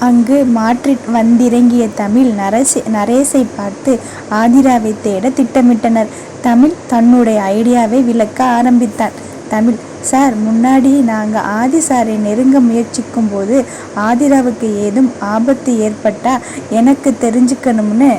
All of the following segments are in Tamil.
அங்கு மாற்றி வந்திறங்கிய தமிழ் நரசி நரேசை பார்த்து ஆதிராவை தேட திட்டமிட்டனர். தமிழ் தன்னுடைய ஐடியாவை விளக்க ஆரம்பித்தான். தமிழ் சார் முன்னாடி நாங்கள் ஆதி சாரை நெருங்க முயற்சிக்கும் போது ஆதிராவுக்கு ஏதும் ஆபத்து ஏற்பட்டா எனக்கு தெரிஞ்சுக்கணும்னு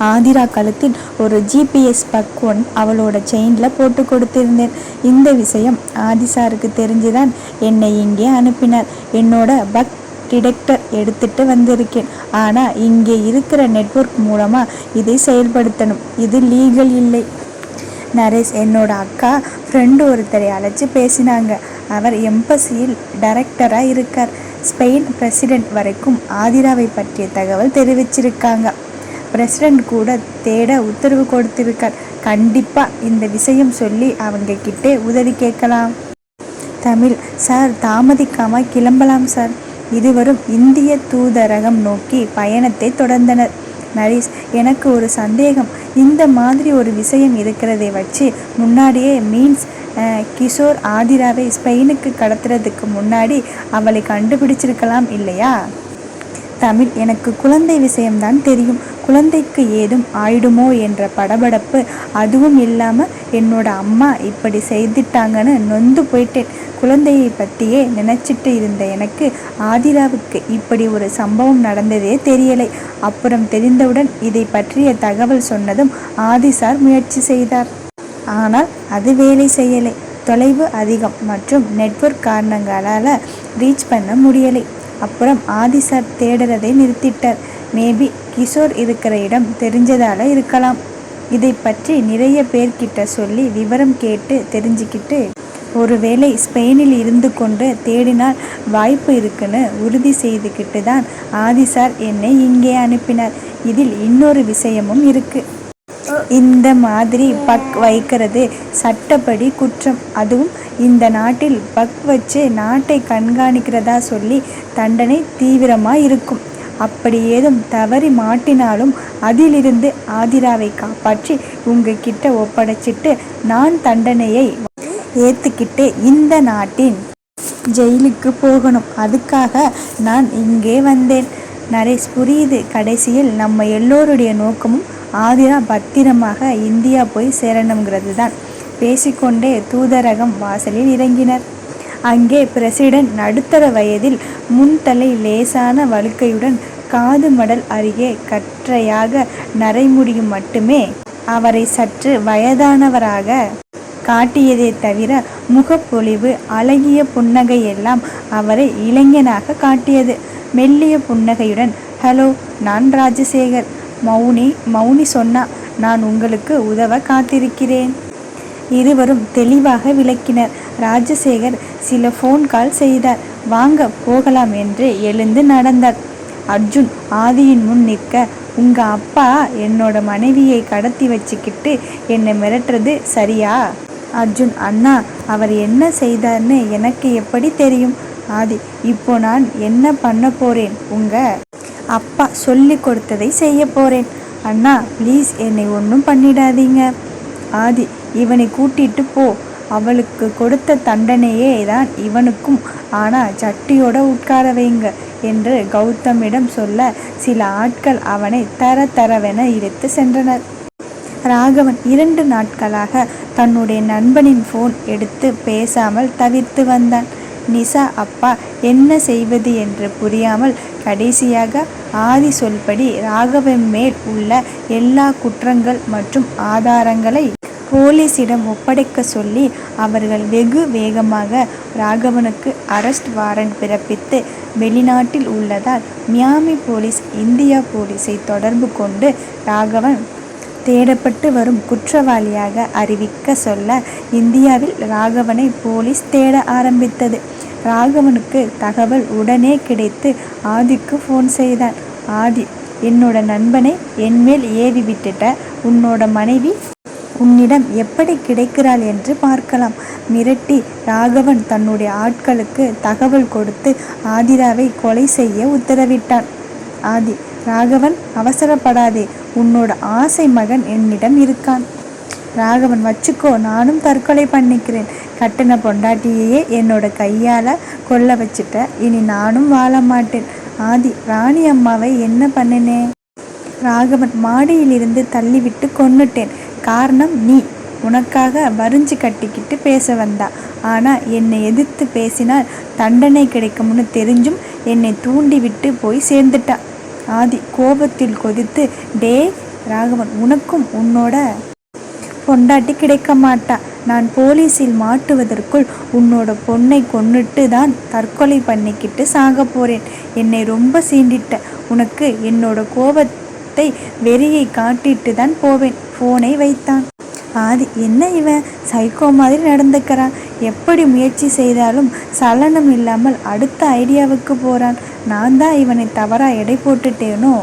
ஆதிரா கழுத்தில் ஒரு ஜிபிஎஸ் பக் ஒன் அவளோட செயின்ல போட்டு கொடுத்திருந்தேன். இந்த விஷயம் ஆதி சாருக்கு தெரிஞ்சுதான் என்னை இங்கே அனுப்பினார். என்னோட பக் டிடெக்டர் எடுத்துட்டு வந்திருக்கேன். ஆனால் இங்கே இருக்கிற நெட்வொர்க் மூலமாக இதை செயல்படுத்தணும். இது லீகல் இல்லை. நரேஷ் என்னோட அக்கா ஃப்ரெண்டு ஒருத்தரை அழைச்சி பேசினாங்க. அவர் எம்பசியில் டைரக்டராக இருக்கார். ஸ்பெயின் பிரசிடென்ட் வரைக்கும் ஆதிராவை பற்றிய தகவல் தெரிவிச்சிருக்காங்க. பிரசிடென்ட் கூட தேட உத்தரவு கொடுத்திருக்கார். கண்டிப்பாக இந்த விஷயம் சொல்லி அவங்க கிட்டே உதவி கேட்கலாம். தமிழ் சார் தாமதிக்காமல் கிளம்பலாம் சார். இருவரும் இந்திய தூதரகம் நோக்கி பயணத்தை தொடர்ந்தனர். நரீஸ் எனக்கு ஒரு சந்தேகம். இந்த மாதிரி ஒரு விஷயம் இருக்கிறதை வச்சு முன்னாடியே மீன்ஸ் கிஷோர் ஆதிராவை ஸ்பெயினுக்கு கடத்துறதுக்கு முன்னாடி அவளை கண்டுபிடிச்சிருக்கலாம் இல்லையா? தமிழ் எனக்கு குழந்தை விஷயம்தான் தெரியும். குழந்தைக்கு ஏதும் ஆயிடுமோ என்ற படபடப்பு. அதுவும் இல்லாமல் என்னோட அம்மா இப்படி செய்துட்டாங்கன்னு நொந்து போயிட்டேன். குழந்தையை பற்றியே நினச்சிட்டு இருந்த எனக்கு ஆதிராவுக்கு இப்படி ஒரு சம்பவம் நடந்ததே தெரியலை. அப்புறம் தெரிந்தவுடன் இதை பற்றிய தகவல் சொன்னதும் ஆதி சார் முயற்சி செய்தார். ஆனால் அது வேலை செய்யலை. தொலைவு அதிகம் மற்றும் நெட்வொர்க் காரணங்களால் ரீச் பண்ண முடியலை. அப்புறம் ஆதி சார் தேடுறதை நிறுத்திட்டார். மேபி கிஷோர் இருக்கிற இடம் தெரிஞ்சதால் இருக்கலாம். இதை பற்றி நிறைய பேர்கிட்ட சொல்லி விவரம் கேட்டு தெரிஞ்சுக்கிட்டு ஒருவேளை ஸ்பெயினில் இருந்து கொண்டு தேடினால் வாய்ப்பு இருக்குன்னு உறுதி செய்துக்கிட்டு தான் ஆதி சார் என்னை இங்கே அனுப்பினார். இதில் இன்னொரு விஷயமும் இருக்குது இந்த மாதிரி பக் வைக்கிறது சட்டப்படி குற்றம். அதுவும் இந்த நாட்டில் பக் வச்சு நாட்டை கண்காணிக்கிறதா சொல்லி தண்டனை தீவிரமா இருக்கும். அப்படி ஏதும் தவறி மாட்டினாலும் அதிலிருந்து ஆதிராவை காப்பாற்றி உங்ககிட்ட ஒப்படைச்சிட்டு நான் தண்டனையை ஏற்றுக்கிட்டு இந்த நாட்டின் ஜெயிலுக்கு போகணும். அதுக்காக நான் இங்கே வந்தேன். நரேஷ் புரியுது கடைசியில் நம்ம எல்லோருடைய நோக்கமும் ஆதிரா பத்திரமாக இந்தியா போய் சேரணுங்கிறது தான். பேசிக்கொண்டே தூதரகம் வாசலில் இறங்கினர். அங்கே பிரசிடென்ட் நடுத்தர வயதில் முன்தலை லேசான வழுக்கையுடன் காது மடல் அருகே கற்றையாக நரைமுடியும் மட்டுமே அவரை சற்று வயதானவராக காட்டியதே தவிர முகப்பொலிவு அழகிய புன்னகை எல்லாம் அவரை இளைஞனாக காட்டியது. மெல்லிய புன்னகையுடன் ஹலோ நான் ராஜசேகர். மௌனி மௌனி சொன்னா நான் உங்களுக்கு உதவ காத்திருக்கிறேன். இருவரும் தெளிவாக விளக்கினர். ராஜசேகர் சில ஃபோன் கால் செய்தார். வாங்க போகலாம் என்று எழுந்து நடந்தார். அர்ஜுன் ஆதியின் முன் நிற்க உங்க அப்பா என்னோட மனைவியை கடத்தி வச்சுக்கிட்டு என்னை மிரட்டுறது சரியா? அர்ஜுன் அண்ணா அவர் என்ன செய்தார்னு எனக்கு எப்படி தெரியும்? ஆதி இப்போ நான் என்ன பண்ண போறேன் உங்க அப்பா சொல்லிக் கொடுத்ததை செய்ய போகிறேன் அண்ணா ப்ளீஸ் என்னை ஒன்றும் பண்ணிடாதீங்க. ஆதி இவனை கூட்டிட்டு போ. அவளுக்கு கொடுத்த தண்டனையே தான் இவனுக்கும் ஆனால் சட்டியோட உட்கார வைங்க என்று கௌதமிடம் சொல்ல சில ஆட்கள் அவனை தர தரவென இழுத்து சென்றனர். ராகவன் இரண்டு நாட்களாக தன்னுடைய நண்பனின் ஃபோன் எடுத்து பேசாமல் தவிர்த்து வந்தான். நிஷா அப்பா என்ன செய்வது என்று புரியாமல் கடைசியாக ஆதி சொல்படி ராகவன் மேல் உள்ள எல்லா குற்றங்கள் மற்றும் ஆதாரங்களை போலீசிடம் ஒப்படைக்க சொல்லி அவர்கள் வெகு வேகமாக ராகவனுக்கு அரெஸ்ட் வாரண்ட் பிறப்பித்து வெளிநாட்டில் உள்ளதால் மியாமி போலீஸ் இந்தியா போலீஸை தொடர்பு கொண்டு ராகவன் தேடப்பட்டு வரும் குற்றவாளியாக அறிவிக்க சொல்ல இந்தியாவில் ராகவனை போலீஸ் தேட ஆரம்பித்தது. ராகவனுக்கு தகவல் உடனே கிடைத்து ஆதிக்கு போன் செய்தான். ஆதி என்னோட நண்பனை என்மேல் ஏவி விட்டுட்ட. உன்னோட மனைவி உன்னிடம் எப்படி கிடைக்கிறாள் என்று பார்க்கலாம். மிரட்டி ராகவன் தன்னுடைய ஆட்களுக்கு தகவல் கொடுத்து ஆதிராவை கொலை செய்ய உத்தரவிட்டான். ஆதி ராகவன் அவசரப்படாதே உன்னோட ஆசை மகன் என்னிடம் இருக்கான். ராகவன் வச்சுக்கோ நானும் தற்கொலை பண்ணிக்கிறேன். கட்டின பொண்டாட்டியையே என்னோட கையால் கொல்ல வச்சுட்ட. இனி நானும் வாழ மாட்டேன். ஆதி ராணி அம்மாவை என்ன பண்ணினே ராகவன் மாடியிலிருந்து தள்ளிவிட்டு கொன்னுட்டேன் காரணம் நீ உனக்காக வரிஞ்சு கட்டிக்கிட்டு பேச வந்தா ஆனால் என்னை எதிர்த்து பேசினால் தண்டனை கிடைக்கும்னு தெரிஞ்சும் என்னை தூண்டிவிட்டு போய் சேர்ந்துட்டா ஆதி கோபத்தில் கொதித்து டே ராகவன் உனக்கும் உன்னோட பொண்டாட்டி கிடைக்க மாட்டா. நான் போலீஸில் மாட்டுவதற்குள் உன்னோட பொண்ணை கொன்னுட்டு தான் தற்கொலை பண்ணிக்கிட்டு சாக போறேன். என்னை ரொம்ப சீண்டிட்ட. உனக்கு என்னோட கோபத்தை வெறியை காட்டிட்டு தான் போவேன். ஃபோனை வைத்தான். ஆதி என்ன இவன் சைக்கோ மாதிரி நடந்துக்கிறான் எப்படி முயற்சி செய்தாலும் சலனம் இல்லாமல் அடுத்த ஐடியாவுக்கு போறான். நான் தான் இவனை தவறாக எடை போட்டுட்டேனோ?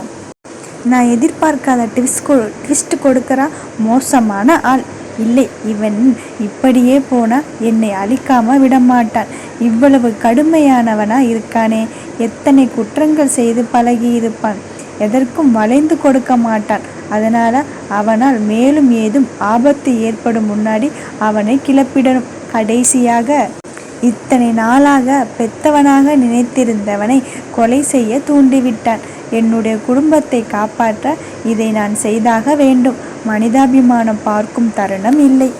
நான் எதிர்பார்க்காத ட்விஸ்ட் கொ ட்விஸ்ட் கொடுக்கறா மோசமான ஆள். இல்லை இவன் இப்படியே போனால் என்னை அழிக்காமல் விடமாட்டான் இவ்வளவு கடுமையானவனா இருக்கானே. எத்தனை குற்றங்கள் செய்து பழகி இருப்பான் எதற்கும் வளைந்து கொடுக்க மாட்டான் அதனால் அவனால் மேலும் ஏதும் ஆபத்து ஏற்படும் முன்னாடி அவனை கிளப்பிடணும். கடைசியாக இத்தனை நாளாக பெத்தவனாக நினைத்திருந்தவனை கொலை செய்ய தூண்டிவிட்டான். என்னுடைய குடும்பத்தை காப்பாற்ற இதை நான் செய்தாக வேண்டும். மனிதாபிமானம் பார்க்கும் தருணம் இல்லை.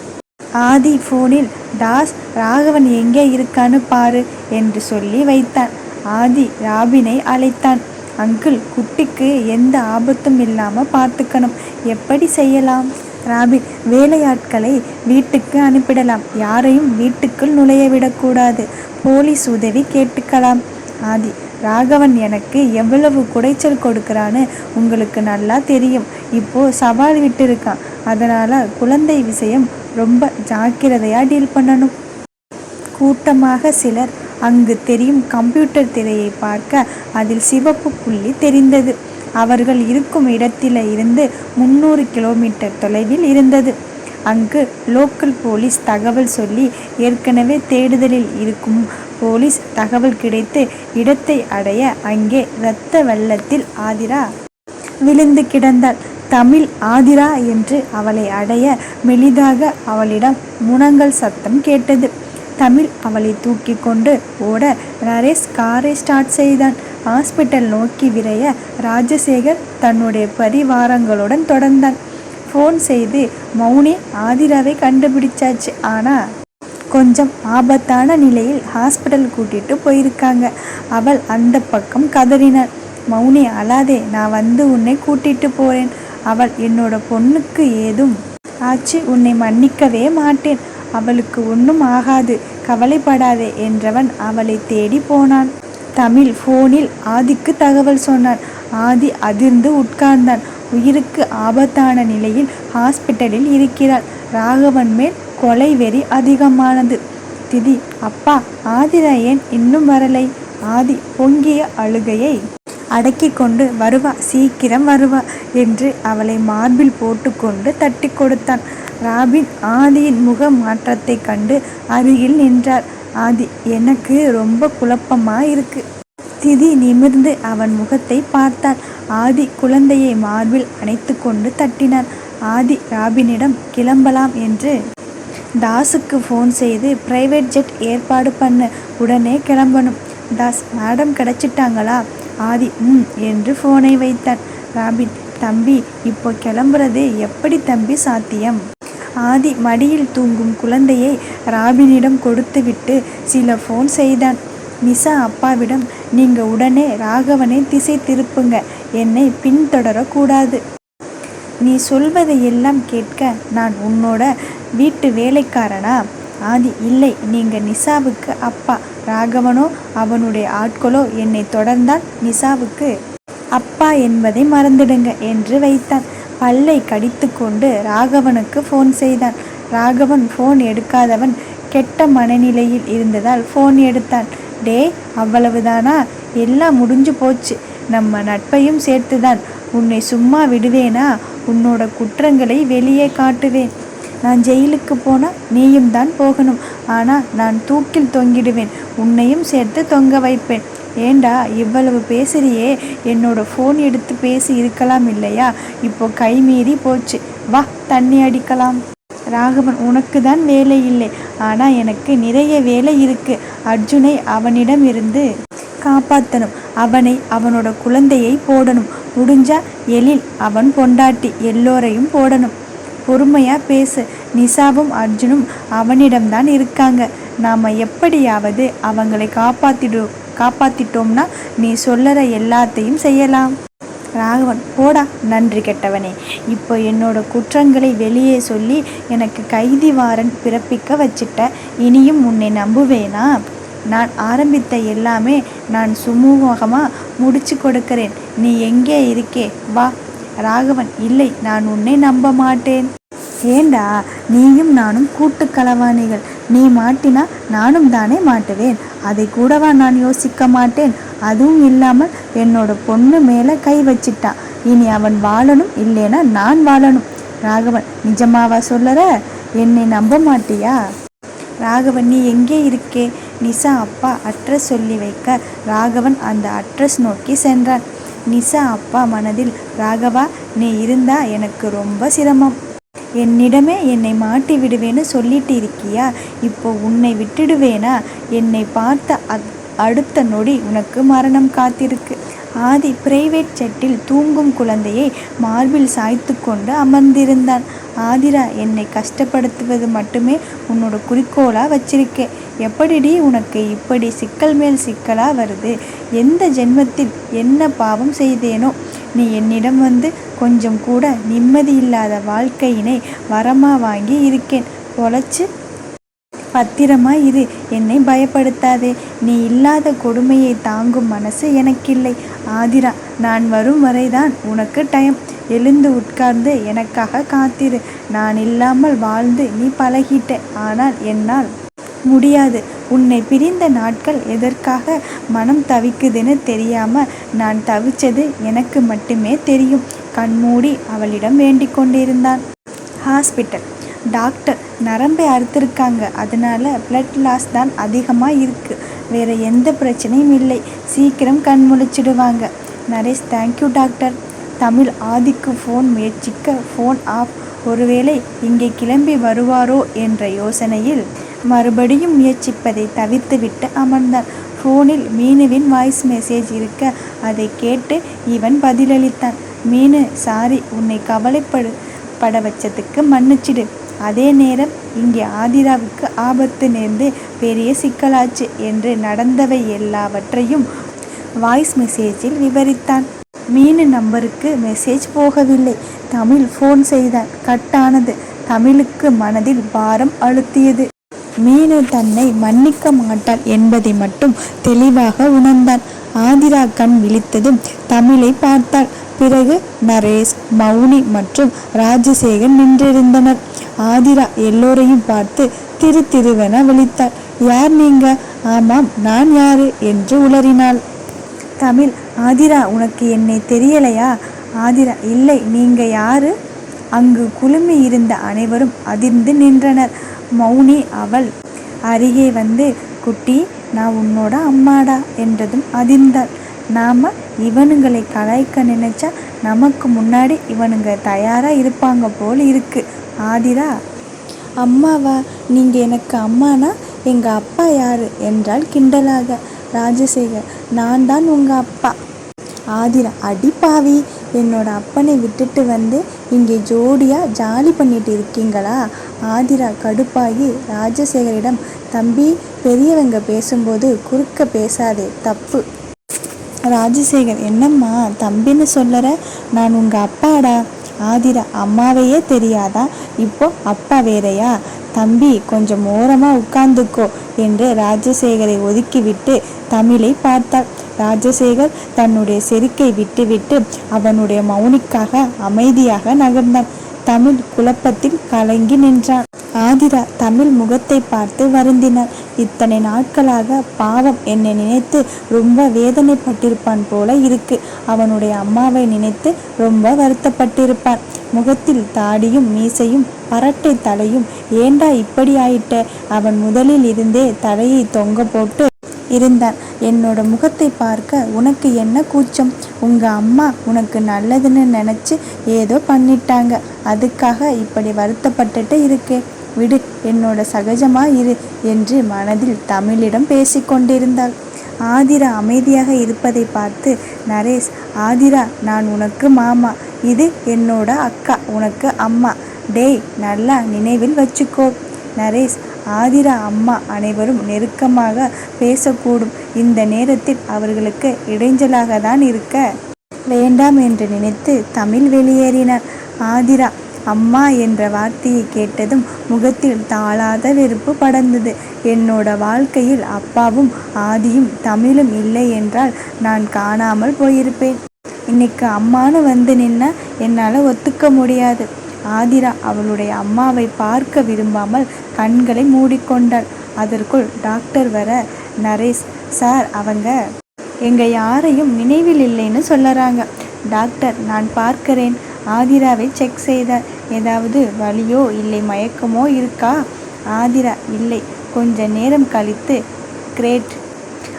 ஆதி போனில் தாஸ் ராகவன் எங்கே இருக்கான்னு பாரு என்று சொல்லி வைத்தான். ஆதி ராபினை அழைத்தான். அங்கிள் குட்டிக்கு எந்த ஆபத்தும் இல்லாமல் பார்த்துக்கணும். எப்படி செய்யலாம்? ராபி வேலையாட்களை வீட்டுக்கு அனுப்பிடலாம். யாரையும் வீட்டுக்குள் நுழைய விடக்கூடாது. போலீஸ் உதவி கேட்டுக்கலாம். ஆதி ராகவன் எனக்கு எவ்வளவு குடைச்சல் கொடுக்குறான்னு உங்களுக்கு நல்லா தெரியும். இப்போ சவால் விட்டுருக்கான். அதனால் குழந்தை விஷயம் ரொம்ப ஜாக்கிரதையாக டீல் பண்ணணும். கூட்டமாக சிலர் அங்கு தெரியும் கம்ப்யூட்டர் திரையை பார்க்க அதில் சிவப்பு புள்ளி தெரிந்தது. அவர்கள் இருக்கும் இடத்தில இருந்து முன்னூறு கிலோமீட்டர் தொலைவில் இருந்தது. அங்கு லோக்கல் போலீஸ் தகவல் சொல்லி ஏற்கனவே தேடுதலில் இருக்கும் போலீஸ் தகவல் கிடைத்து இடத்தை அடைய அங்கே இரத்த வெள்ளத்தில் ஆதிரா விழுந்து கிடந்தாள். தமிழ் ஆதிரா என்று அவளை அடைய மெலிதாக அவளிடம் முனங்கல் சத்தம் கேட்டது. தமிழ் அவளை தூக்கி கொண்டு ஓட நரேஷ் காரை ஸ்டார்ட் செய்தான். ஹாஸ்பிட்டல் நோக்கி விரைய ராஜசேகர் தன்னுடைய பரிவாரங்களுடன் தொடர்ந்தான். ஃபோன் செய்து மௌனி ஆதிராவை கண்டுபிடிச்சாச்சு. ஆனா கொஞ்சம் ஆபத்தான நிலையில் ஹாஸ்பிட்டல் கூட்டிட்டு போயிருக்காங்க. அவள் அந்த பக்கம் கதறினாள். மௌனி அழாதே நான் வந்து உன்னை கூட்டிட்டு போறேன். அவள் என்னோட பொண்ணுக்கு ஏதும் ஆச்சு உன்னை மன்னிக்கவே மாட்டேன். அவளுக்கு ஒன்றும் ஆகாது கவலைப்படாதே என்றவன் அவளை தேடி போனான். தமிழ் ஃபோனில் ஆதிக்கு தகவல் சொன்னான். ஆதி அதிர்ந்து உட்கார்ந்தான். உயிருக்கு ஆபத்தான நிலையில் ஹாஸ்பிட்டலில் இருக்கிறாள். ராகவன் மேல் கொலை வெறி அதிகமானது. திதி அப்பா ஆதிரா ஏன் இன்னும் வரலை? ஆதி பொங்கிய அழுகையை அடக்கி கொண்டு வருவா சீக்கிரம் வருவா என்று அவளை மார்பில் போட்டுக்கொண்டு தட்டி கொடுத்தான். ராபின் ஆதியின் முக மாற்றத்தை கண்டு அருகில் நின்றார். ஆதி எனக்கு ரொம்ப குழப்பமா இருக்கு திதி நிமிர்ந்து அவன் முகத்தை பார்த்தாள். ஆதி குழந்தையை மார்பில் அணைத்து கொண்டு தட்டினார் ஆதி ராபினிடம் கிளம்பலாம் என்று தாஸுக்கு ஃபோன் செய்து பிரைவேட் ஜெட் ஏற்பாடு பண்ண உடனே கிளம்பணும். தாஸ் மேடம் கிடச்சிட்டாங்களா? ஆதி ம் என்று ஃபோனை வைத்தான் ராபின் தம்பி இப்போ கிளம்புறது எப்படி தம்பி சாத்தியம்? ஆதி மடியில் தூங்கும் குழந்தையை ராபினிடம் கொடுத்துவிட்டு சில ஃபோன் செய்தான். நிசா அப்பாவிடம் நீங்க உடனே ராகவனை திசை திருப்புங்க. என்னை பின்தொடரக்கூடாது. நீ சொல்வதை எல்லாம் கேட்க நான் உன்னோட வீட்டு வேலைக்காரனா? ஆதி இல்லை நீங்க நிசாவுக்கு அப்பா. ராகவனோ அவனுடைய ஆட்களோ என்னை தொடர்ந்தால் நிசாவுக்கு அப்பா என்பதை மறந்துடுங்க என்று வைத்தான். பல்லை கடித்துக்கொண்டு ராகவனுக்கு ஃபோன் செய்தான். ராகவன் ஃபோன் எடுக்காதவன் கெட்ட மனநிலையில் இருந்ததால் ஃபோன் எடுத்தான். டே அவ்வளவுதானா? எல்லாம் முடிஞ்சு போச்சு. நம்ம நட்பையும் சேர்த்துதான். உன்னை சும்மா விடுவேனா? உன்னோட குற்றங்களை வெளியே காட்டுவேன். நான் ஜெயிலுக்கு போனால் நீயும் தான் போகணும். ஆனால் நான் தூக்கில் தொங்கிடுவேன். உன்னையும் சேர்த்து தொங்க வைப்பேன். ஏண்டா இவ்வளவு பேசுறியே? என்னோட ஃபோன் எடுத்து பேசி இருக்கலாம் இல்லையா? இப்போ கை மீறி போச்சு. வா தண்ணி அடிக்கலாம். ராகவன் உனக்கு தான் வேலை இல்லை. ஆனால் எனக்கு நிறைய வேலை இருக்கு. அர்ஜுனை அவனிடம் இருந்து காப்பாற்றணும் அவனை அவனோட குழந்தையை போடணும். முடிஞ்சா எழில் அவன் பொண்டாட்டி எல்லோரையும் போடணும். பொறுமையாக பேசு. நிசாவும் அர்ஜுனும் அவனிடம்தான் இருக்காங்க. நாம் எப்படியாவது அவங்களை காப்பாற்றிடுவோம் காப்பாத்திட்டோம்னா நீ சொல்லற எல்லாத்தையும் செய்யலாம். ராகவன் போடா நன்றி கெட்டவனே. இப்போ என்னோட குற்றங்களை வெளியே சொல்லி எனக்கு கைதி வாரன் பிறப்பிக்க வச்சிட்ட இனியும் உன்னை நம்புவேனா? நான் ஆரம்பித்த எல்லாமே நான் சுமூகமாக முடிச்சு கொடுக்கிறேன். நீ எங்கே இருக்கே வா. ராகவன் இல்லை நான் உன்னை நம்ப மாட்டேன். ஏண்டா நீயும் நானும் கூட்டு களவாணிகள். நீ மாட்டினா நானும் தானே மாட்டுவேன். அதை கூடவா நான் யோசிக்க மாட்டேன். அதுவும் இல்லாமல் என்னோட பொண்ணு மேலே கை வச்சிட்டான் இனி அவன் வாழணும் இல்லைனா நான் வாழணும். ராகவன் நிஜமாவா சொல்லற? என்னை நம்ப மாட்டியா? ராகவன் நீ எங்கே இருக்கே? நிசா அப்பா அட்ரஸ் சொல்லி வைக்க ராகவன் அந்த அட்ரஸ் நோக்கி சென்றான். நிசா அப்பா மனதில் ராகவா நீ இருந்தா எனக்கு ரொம்ப சிரமம். என்னிடமே என்னை மாட்டி விடுவேன்னு சொல்லிட்டு இருக்கியா இப்போ உன்னை விட்டுடுவேனா? என்னை பார்த்த அடுத்த நொடி உனக்கு மரணம் காத்திருக்கு. ஆதி பிரைவேட் செட்டில் தூங்கும் குழந்தையை மார்பில் சாய்த்து கொண்டு அமர்ந்திருந்தான். ஆதிரா என்னை கஷ்டப்படுத்துவது மட்டுமே உன்னோட குறிக்கோளாக வச்சிருக்கேன் எப்படிடி உனக்கு இப்படி சிக்கல் மேல் சிக்கலாக வருது? எந்த ஜென்மத்தில் என்ன பாவம் செய்தேனோ? நீ என்னிடம் வந்து கொஞ்சம் கூட நிம்மதி இல்லாத வாழ்க்கையினை வரமா வாங்கி இருக்கேன். பொழைச்சு பத்திரமா இரு. என்னை பயப்படுத்தாதே. நீ இல்லாத கொடுமையை தாங்கும் மனசு எனக்கில்லை. ஆதிரா நான் வரும் வரைதான் உனக்கு டைம் எழுந்து உட்கார்ந்து எனக்காக காத்திரு. நான் இல்லாமல் வாழ்ந்து நீ பழகிட்ட. ஆனால் என்னால் முடியாது. உன்னை பிரிந்த நாட்கள் எதற்காக மனம் தவிக்குதுன்னு தெரியாமல் நான் தவிச்சது எனக்கு மட்டுமே தெரியும். கண்மூடி அவளிடம் வேண்டிக் கொண்டிருந்தான். ஹாஸ்பிட்டல். டாக்டர் நரம்பை அறுத்திருக்காங்க. அதனால பிளட் லாஸ் தான் அதிகமாக இருக்குது வேற எந்த பிரச்சனையும் இல்லை. சீக்கிரம் கண் முழிச்சிடுவாங்க. Naresh thank you doctor. Tamil ஆதிக்கு ஃபோன் முயற்சிக்க ஃபோன் ஆஃப் ஒருவேளை இங்கே கிளம்பி வருவாரோ என்ற யோசனையில் மறுபடியும் முயற்சிப்பதை தவிர்த்துவிட்டு அமர்ந்தான் ஃபோனில் மீனுவின் வாய்ஸ் மெசேஜ் இருக்க அதை கேட்டு இவன் பதிலளித்தான். மீனு சாரி உன்னை கவலைப்படு பட வச்சதுக்கு மன்னிச்சிடு. அதே நேரம் இங்கே ஆதிராவுக்கு ஆபத்து நேர்ந்து பெரிய சிக்கலாச்சு என்று நடந்தவை எல்லாவற்றையும் வாய்ஸ் மெசேஜில் விவரித்தான். மீனு நம்பருக்கு மெசேஜ் போகவில்லை. தமிழ் ஃபோன் செய்தான். கட்டானது. தமிழுக்கு மனதில் பாரம் அழுத்தியது. மீனு தன்னை மன்னிக்க மாட்டாள் என்பதை மட்டும் தெளிவாக உணர்ந்தான் ஆதிரா கண் விழித்ததும் தமிழை பார்த்தாள். பிறகு நரேஷ் மௌனி மற்றும் ராஜசேகர் நின்றிருந்தனர். ஆதிரா எல்லோரையும் பார்த்து திரு திருவென விழித்தாள். யார் நீங்க? ஆமாம் நான் யாரு? என்று உளறினாள். தமிழ் ஆதிரா உனக்கு என்னை தெரியலையா? ஆதிரா இல்லை நீங்க யாரு? அங்கு குழுமி இருந்த அனைவரும் அதிர்ந்து நின்றனர். மௌனி அவள். அருகே வந்து குட்டி நான் உன்னோட அம்மாடா என்றதும் அதிர்ந்தாள். நாம் இவனுங்களை கலாய்க்க நினைச்சா நமக்கு முன்னாடி இவனுங்க தயாராக இருப்பாங்க போல் இருக்கு. ஆதிரா? அம்மாவா? நீங்கள் எனக்கு அம்மானா எங்கள் அப்பா யார்? என்றால் கிண்டலாக. ராஜசேகர் நான் தான் உங்கள் அப்பா. ஆதிரா அடி என்னோடய என்னோட அப்பனை விட்டுட்டு வந்து இங்கே ஜோடியா ஜாலி பண்ணிட்டு இருக்கீங்களா? ஆதிரா கடுப்பாகி ராஜசேகரிடம் தம்பி பெரியவங்க பேசும்போது குறுக்க பேசாதே தப்பு. ராஜசேகர் என்னம்மா தம்பின்னு சொல்லற? நான் உங்க அப்பாடா. ஆதிரா அம்மாவையே தெரியாதா? இப்போ அப்பா வேறையா? தம்பி கொஞ்சம் ஓரமா உட்கார்ந்துக்கோ என்று ராஜசேகரை ஒதுக்கிவிட்டு தமிழை பார்த்தாள். ராஜசேகர் தன்னுடைய செருக்கை விட்டுவிட்டு அவனுடைய மௌனிக்காக அமைதியாக நகர்ந்தான். தமிழ் குழப்பத்தில் கலங்கி நின்றான். ஆதிரா தமிழ் முகத்தை பார்த்து வருந்தினார் இத்தனை நாட்களாக பாவம் என்னை நினைத்து ரொம்ப வேதனைப்பட்டிருப்பான் போல இருக்கு. அவனுடைய அம்மாவை நினைத்து ரொம்ப வருத்தப்பட்டிருப்பான். முகத்தில் தாடியும் மீசையும் பரட்டை தலையும் ஏண்டா இப்படி ஆயிட்ட? அவன் முதலில் இருந்தே தலையை தொங்க போட்டு இருந்தான். என்னோட முகத்தை பார்க்க உனக்கு என்ன கூச்சம்? உங்க அம்மா உனக்கு நல்லதுன்னு நினைச்சு ஏதோ பண்ணிட்டாங்க. அதுக்காக இப்படி வருத்தப்பட்டுட்டு இருக்கேன் விடு என்னோட சகஜமா இரு என்று மனதில் தமிழிடம் பேசிக்கொண்டிருந்தாள் ஆதிரா அமைதியாக இருப்பதை பார்த்து நரேஷ் ஆதிரா நான் உனக்கு மாமா. இது என்னோட அக்கா உனக்கு அம்மா. டேய் நல்லா நினைவில் வச்சுக்கோ. நரேஷ் ஆதிரா அம்மா அனைவரும் நெருக்கமாக பேசக்கூடும். இந்த நேரத்தில் அவர்களுக்கு இடைஞ்சலாக தான் இருக்க. வேண்டாம் என்று நினைத்து தமிழ் வெளியேறினார் ஆதிரா அம்மா என்ற வார்த்தையை கேட்டதும் முகத்தில் தாளாத வெறுப்பு படர்ந்தது. என்னோட வாழ்க்கையில் அப்பாவும் ஆதியும் தமிழும் இல்லை என்றால் நான் காணாமல் போயிருப்பேன். இன்னைக்கு அம்மானு வந்து நின்னா என்னால் ஒத்துக்க முடியாது. ஆதிரா அவளுடைய அம்மாவை பார்க்க விரும்பாமல் கண்களை மூடிக்கொண்டாள். அதற்குள் டாக்டர் வர நரேஷ் சார் அவங்க எங்க யாரையும் நினைவில் இல்லைன்னு சொல்லறாங்க. டாக்டர் நான் பார்க்கிறேன். ஆதிராவை செக் செய்தார் ஏதாவது வலியோ இல்லை மயக்கமோ இருக்கா? ஆதிரா இல்லை. கொஞ்ச நேரம் கழித்து கிரேட்.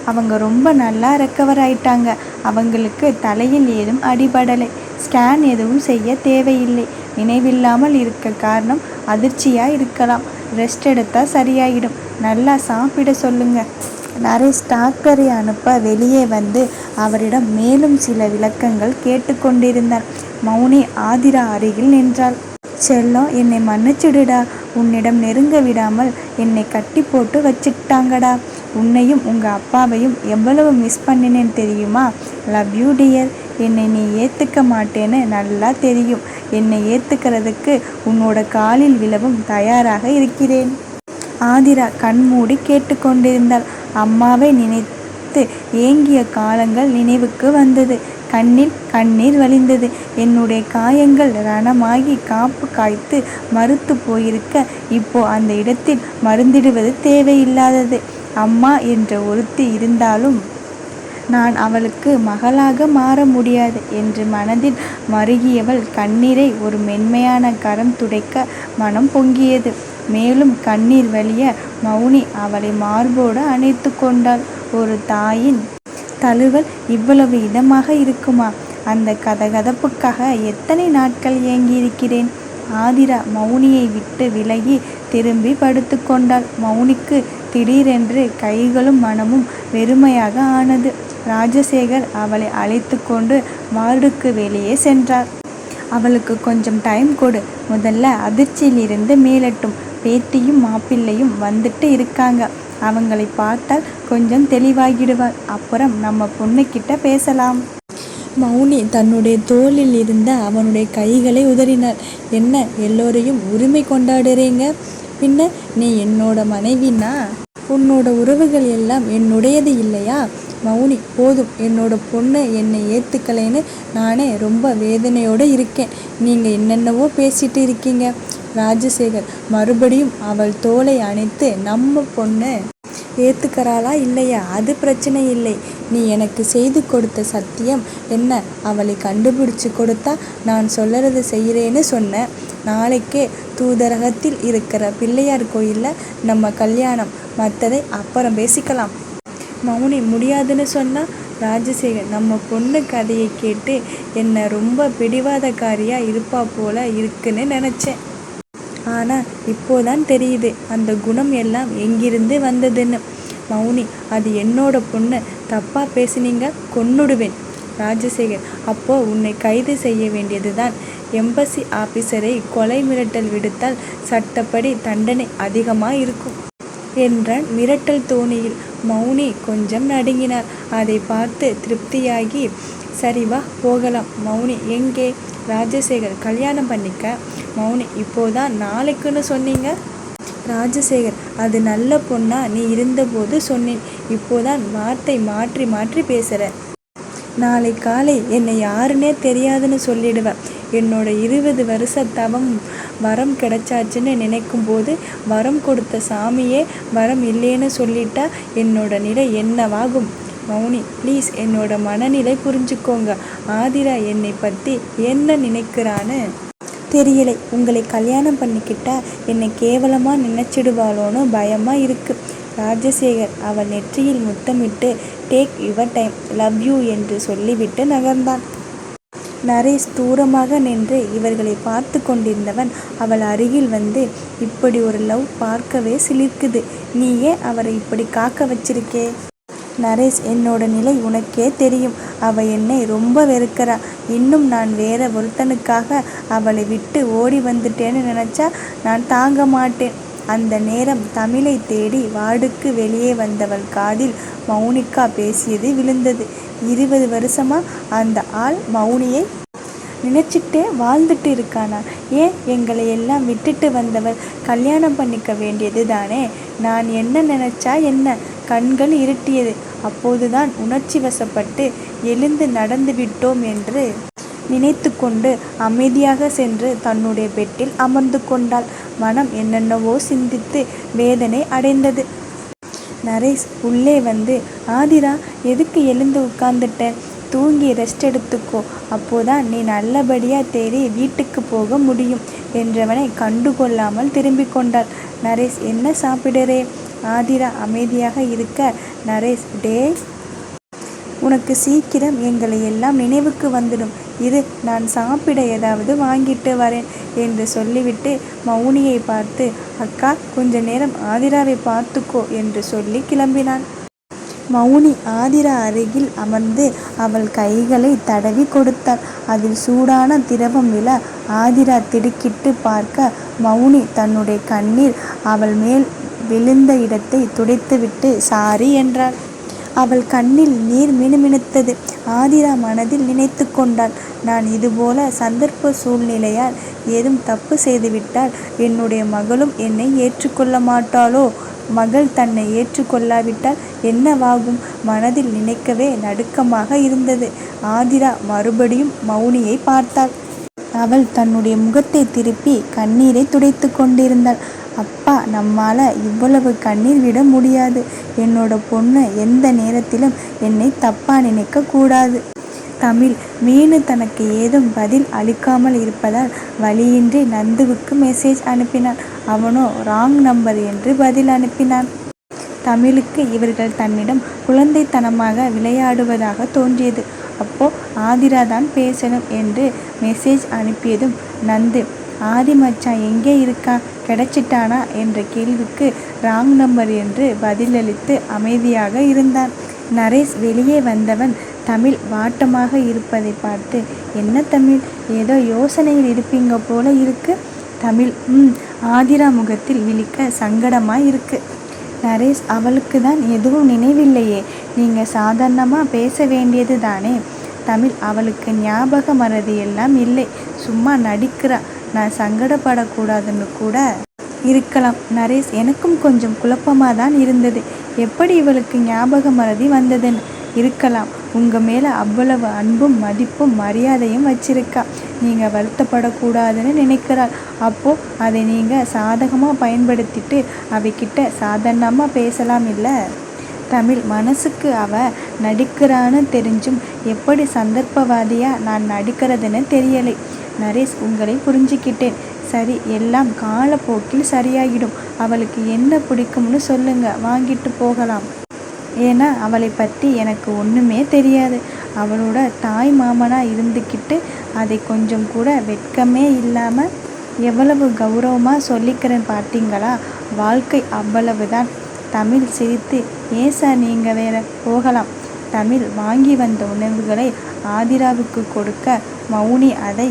அவங்க ரொம்ப நல்லா ரெக்கவர் ஆயிட்டாங்க. அவங்களுக்கு தலையில் ஏதும் அடிபடலை. ஸ்கேன் எதுவும் செய்ய தேவையில்லை. நினைவில்லாமல் இருக்க காரணம் அதிர்ச்சியாக இருக்கலாம். ரெஸ்ட் எடுத்தால் சரியாயிடும். நல்லா சாப்பிட சொல்லுங்கள் நரேஷ் டாக்டரை அனுப்ப வெளியே வந்து அவரிடம் மேலும் சில விளக்கங்கள் கேட்டுக்கொண்டிருந்தார். மௌனி ஆதிரா அருகில் நின்றாள். செல்லம் என்னை மன்னிச்சுடுடா. உன்னிடம் நெருங்க விடாமல் என்னை கட்டி போட்டு வச்சுக்கிட்டாங்கடா உன்னையும் உங்கள் அப்பாவையும் எவ்வளவு மிஸ் பண்ணினேன் தெரியுமா? லவ் யூ டியர் என்னை நீ ஏற்றுக்க மாட்டேன்னு நல்லா தெரியும். என்னை ஏற்றுக்கிறதுக்கு உன்னோட காலில் விழவும் தயாராக இருக்கிறேன். ஆதிரா கண்மூடி கேட்டுக்கொண்டிருந்தாள். அம்மாவை நினைத்து ஏங்கிய காலங்கள் நினைவுக்கு வந்தது. கண்ணில் கண்ணீர் வழிந்தது. என்னுடைய காயங்கள் ரணமாகி காப்பு காய்த்து மறுத்து போயிருக்க இப்போ அந்த இடத்தில் மருந்திடுவது தேவையில்லாதது. அம்மா என்ற ஒருத்தி இருந்தாலும் நான் அவளுக்கு மகளாக மாற முடியாது என்று மனதில் மருகியவள் கண்ணீரை ஒரு மென்மையான கரம் துடைக்க மனம் பொங்கியது. மேலும் கண்ணீர் வழிய மௌனி அவளை மார்போடு அணைத்து கொண்டாள். ஒரு தாயின் தழுவல் இவ்வளவு இதமாக இருக்குமா? அந்த கதகதப்புக்காக எத்தனை நாட்கள் ஏங்கியிருக்கிறேன்? ஆதிரா மௌனியை விட்டு விலகி திரும்பி படுத்து கொண்டாள். மௌனிக்கு திடீரென்று கைகளும் மனமும் வெறுமையாக ஆனது. ராஜசேகர் அவளை அழைத்து கொண்டு வார்டுக்கு வெளியே சென்றார். அவளுக்கு கொஞ்சம் டைம் கொடு. முதல்ல அதிர்ச்சியிலிருந்து மேலட்டும். பேத்தியும் மாப்பிள்ளையும் வந்துட்டு இருக்காங்க. அவங்களை பார்த்தால் கொஞ்சம் தெளிவாகிடுவார் அப்புறம் நம்ம பொண்ணுக்கிட்ட பேசலாம். மௌனி தன்னுடைய தோளில் இருந்த அவனுடைய கைகளை உதறினார் என்ன எல்லோரையும் உரிமை கொண்டாடுறீங்க? பின்ன நீ என்னோட மனைவினா? உன்னோட உறவுகள் எல்லாம் என்னுடையது இல்லையா? மௌனி போதும். என்னோட பொண்ணு என்னை ஏற்றுக்கலைன்னு நானே ரொம்ப வேதனையோடு இருக்கேன். நீங்கள் என்னென்னவோ பேசிட்டு இருக்கீங்க. ராஜசேகர். மறுபடியும் அவள் தோலை அணைத்து நம்ம பொண்ணு ஏத்துக்கிறாளா இல்லையா? அது பிரச்சனை இல்லை. நீ எனக்கு செய்து கொடுத்த சத்தியம் என்ன? அவளை கண்டுபிடிச்சு கொடுத்தா நான் சொல்லறது செய்கிறேன்னு சொன்னேன் நாளைக்கே தூதரகத்தில் இருக்கிற பிள்ளையார் கோயிலில் நம்ம கல்யாணம். மற்றதை அப்புறம் பேசிக்கலாம். மௌனி முடியாதுன்னு சொன்னால் ராஜசேகர் நம்ம பொண்ணு கதையை கேட்டு என்னை ரொம்ப பிடிவாதக்காரியாக இருப்பா போல இருக்குன்னு நினச்சேன். ஆனால் இப்போதான் தெரியுது அந்த குணம் எல்லாம் எங்கிருந்து வந்ததுன்னு. மௌனி அது என்னோட பொண்ணு. தப்பாக பேசினீங்க கொன்னுடுவேன். ராஜசேகர் அப்போ உன்னை கைது செய்ய வேண்டியதுதான். எம்பசி ஆபீசரை கொலை மிரட்டல் விடுத்தால் சட்டப்படி தண்டனை அதிகமாக இருக்கும் என்றான் மிரட்டல் தோணியில். மௌனி கொஞ்சம் நடுங்கினார். அதை பார்த்து திருப்தியாகி சரிவா போகலாம். மௌனி எங்கே? ராஜசேகர் கல்யாணம் பண்ணிக்க மௌனி. இப்போதான் நாளைக்குன்னு சொன்னீங்க? ராஜசேகர் அது நல்ல பொண்ணா நீ இருந்தபோது சொன்னேன். இப்போதான் வார்த்தை மாற்றி மாற்றி பேசுகிற நாளை காலை என்னை யாருன்னே தெரியாதுன்னு சொல்லிடுவேன் என்னோட இருபது வருஷ தவம் வரம் கிடைச்சாச்சுன்னு நினைக்கும் போது வரம் கொடுத்த சாமியே வரம் இல்லைன்னு சொல்லிட்டா என்னோட நிலை என்னவாகும்? மௌனி ப்ளீஸ் என்னோட மனநிலை புரிஞ்சுக்கோங்க. ஆதிரா என்னை பற்றி என்ன நினைக்கிறான்னு? தெரியலை. உங்களை கல்யாணம் பண்ணிக்கிட்டா என்னை கேவலமாக நினச்சிடுவாளோன்னு பயமாக இருக்குது ராஜசேகர் அவள் நெற்றியில் முத்தமிட்டு take your time love you என்று சொல்லிவிட்டு நகர்ந்தான். நரேஷ் தூரமாக நின்று இவர்களை பார்த்து கொண்டிருந்தவன் அவள் அருகில் வந்து இப்படி ஒரு லவ் பார்க்கவே சிலிர்க்குது. நீ ஏன் அவரை இப்படி காக்க வச்சிருக்கே. நரேஷ் என்னோட நிலை உனக்கே தெரியும். அவ என்னை ரொம்ப வெறுக்கிறா. இன்னும் நான் வேற ஒருத்தனுக்காக அவளை விட்டு ஓடி வந்துட்டேன்னு நினச்சா நான் தாங்க மாட்டேன். அந்த நேரம் தமிழை தேடி வார்டுக்கு வெளியே வந்தவள் காதில் மௌனிகா பேசியது விழுந்தது. இருபது வருஷமா அந்த ஆள் மௌனியை நினைச்சிட்டே வாழ்ந்துட்டு இருக்கானா? ஏன் எங்களை எல்லாம் விட்டுட்டு வந்தவர் கல்யாணம் பண்ணிக்க வேண்டியது தானே நான் என்ன நினச்சா என்ன? கண்கள் இருட்டியது. அப்போதுதான் உணர்ச்சி வசப்பட்டு எழுந்து நடந்து விட்டோம் என்று நினைத்து கொண்டு அமைதியாக சென்று தன்னுடைய பெட்டில் அமர்ந்து கொண்டாள். மனம் என்னென்னவோ சிந்தித்து வேதனை அடைந்தது. நரேஷ் உள்ளே வந்து ஆதிரா எதுக்கு எழுந்து உட்கார்ந்துட்ட? தூங்கி ரெஸ்ட் எடுத்துக்கோ. அப்போதான் நீ நல்லபடியாக தேடி வீட்டுக்கு போக முடியும் என்றவனை கண்டுகொள்ளாமல் திரும்பிக் கொண்டாள். நரேஷ் என்ன சாப்பிடுறே? ஆதிரா அமைதியாக இருக்க நரேஷ் டே உனக்கு சீக்கிரம் எங்களை எல்லாம் நினைவுக்கு வந்துடும். இரு நான் சாப்பிட ஏதாவது வாங்கிட்டு வரேன் என்று சொல்லிவிட்டு மௌனியை பார்த்து அக்கா கொஞ்ச நேரம் ஆதிராவை பார்த்துக்கோ என்று சொல்லி கிளம்பினான். மௌனி ஆதிரா அருகில் அமர்ந்து அவள் கைகளை தடவி கொடுத்தாள். அதில் சூடான திரவம் விழ ஆதிரா திடுக்கிட்டு பார்க்க மௌனி தன்னுடைய கண்ணீர் அவள் மேல் விழுந்த இடத்தை துடைத்துவிட்டு சாரி என்றாள். அவள் கண்ணில் நீர் மினுமினுத்தது. ஆதிரா மனதில் நினைத்து கொண்டாள். நான் இதுபோல சந்தர்ப்ப சூழ்நிலையால் ஏதும் தப்பு செய்துவிட்டால் என்னுடைய மகளும் என்னை ஏற்றுக்கொள்ள மாட்டாளோ? மகள் தன்னை ஏற்றுக்கொள்ளாவிட்டால் என்னவாகும்? மனதில் நினைக்கவே நடுக்கமாக இருந்தது. ஆதிரா மறுபடியும் மௌனியை பார்த்தாள். அவள் தன்னுடைய முகத்தை திருப்பி கண்ணீரை துடைத்து கொண்டிருந்தாள். அப்பா நம்மால் இவ்வளவு கண்ணீர் விட முடியாது. என்னோட பொண்ணு எந்த நேரத்திலும் என்னை தப்பாக நினைக்கக்கூடாது தமிழ் மீனு தனக்கு ஏதும் பதில் அளிக்காமல் இருப்பதால் வழியின்றி நந்துவுக்கு மெசேஜ் அனுப்பினான். அவனோ ராங் நம்பர் என்று பதில் அனுப்பினான். தமிழுக்கு இவர்கள் தன்னிடம் குழந்தைத்தனமாக விளையாடுவதாக தோன்றியது. அப்போ ஆதிரா தான் பேசணும் என்று மெசேஜ் அனுப்பியதும் நந்து ஆதி மச்சான் எங்கே இருக்கா? கிடைச்சிட்டானா? என்ற கேள்விக்கு ராங் நம்பர் என்று பதிலளித்து அமைதியாக இருந்தான். நரேஷ் வெளியே வந்தவன் தமிழ் வாட்டமாக இருப்பதை பார்த்து என்ன தமிழ்? ஏதோ யோசனையில் இருப்பீங்க போல இருக்கு. தமிழ் ம். ஆதிரா முகத்தில் விழிக்க சங்கடமாக இருக்கு. நரேஷ் அவளுக்கு தான் எதுவும் நினைவில்லையே. நீங்கள் சாதாரணமாக பேச வேண்டியது தானே தமிழ் அவளுக்கு ஞாபக மறதி எல்லாம் இல்லை. சும்மா நடிக்கிறா. நான் சங்கடப்படக்கூடாதுன்னு கூட இருக்கலாம். நரேஷ் எனக்கும் கொஞ்சம் குழப்பமாக தான் இருந்தது. எப்படி இவளுக்கு ஞாபக மறதி வந்ததுன்னு இருக்கலாம். உங்கள் மேலே அவ்வளவு அன்பும் மதிப்பும் மரியாதையும் வச்சிருக்கா. நீங்கள் வருத்தப்படக்கூடாதுன்னு நினைக்கிறாள். அப்போது அதை நீங்கள் சாதகமாக பயன்படுத்திட்டு அவைக்கிட்ட சாதாரணமாக பேசலாம் இல்லை? தமிழ் மனசுக்கு அவ நடிக்கிறான்னு தெரிஞ்சும் எப்படி சந்தர்ப்பவாதியாக நான் நடிக்கிறதுன்னு தெரியலை. நரேஷ் உங்களை புரிஞ்சுக்கிட்டேன். சரி எல்லாம் காலப்போக்கில் சரியாகிடும் அவளுக்கு என்ன பிடிக்கும்னு சொல்லுங்க. வாங்கிட்டு போகலாம். ஏன்னா அவளை பற்றி எனக்கு ஒன்றுமே தெரியாது. அவளோட தாய் மாமனாக இருந்துக்கிட்டு அதை கொஞ்சம் கூட வெட்கமே இல்லாமல் எவ்வளவு கௌரவமாக சொல்லிக்கிறேன் பார்த்தீங்களா வாழ்க்கை அவ்வளவுதான். தமிழ் சிரித்து ஏன் சார் நீங்கள் வேற போகலாம் தமிழ் வாங்கி வந்த உணவுகளை ஆதிராவுக்கு கொடுக்க மௌனி அதை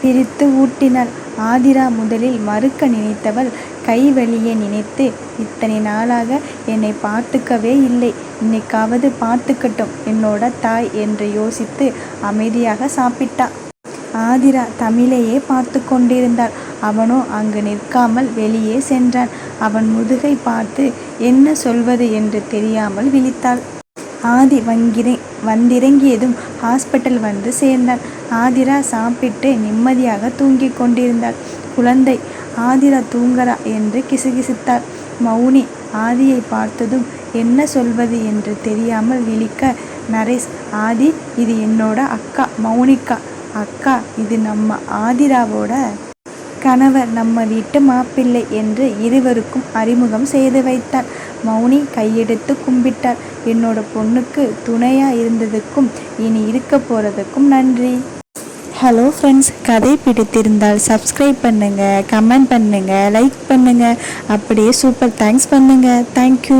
பிரித்து ஊட்டினாள். ஆதிரா முதலில் மறுக்க நினைத்தவள் கை வழியே நினைத்து இத்தனை நாளாக என்னை பார்த்துக்கவே இல்லை. இன்னைக்காவது பார்த்துக்கட்டும் என்னோட தாய் என்று யோசித்து அமைதியாக சாப்பிட்டா. ஆதிரா தமிழையே பார்த்து கொண்டிருந்தாள். அவனோ அங்கு நிற்காமல் வெளியே சென்றான். அவன் முதுகை பார்த்து என்ன சொல்வது என்று தெரியாமல் விழித்தாள். ஆதி வங்கிரை வந்திறங்கியதும் ஹாஸ்பிட்டல் வந்து சேர்ந்தான் ஆதிரா சாப்பிட்டு நிம்மதியாக தூங்கிக் கொண்டிருந்தாள். குழந்தை ஆதிரா தூங்கரா என்று கிசுகிசுத்தாள். மௌனி ஆதியை பார்த்ததும் என்ன சொல்வது என்று தெரியாமல் விழிக்க நரேஷ் ஆதி இது என்னோட அக்கா மௌனிகா அக்கா இது நம்ம ஆதிராவோட கணவர் நம்ம வீட்டு மாப்பிள்ளை என்று இருவருக்கும் அறிமுகம் செய்து வைத்தார். மௌனி கையெடுத்து கும்பிட்டார். என்னோட பொண்ணுக்கு துணையாக இருந்ததுக்கும் இனி இருக்க போகிறதுக்கும் நன்றி. ஹலோ ஃப்ரெண்ட்ஸ் கதை பிடித்திருந்தால் சப்ஸ்கிரைப் பண்ணுங்கள் கமெண்ட் பண்ணுங்கள் லைக் பண்ணுங்கள் அப்படியே சூப்பர் தேங்க்ஸ் பண்ணுங்கள் தேங்க்யூ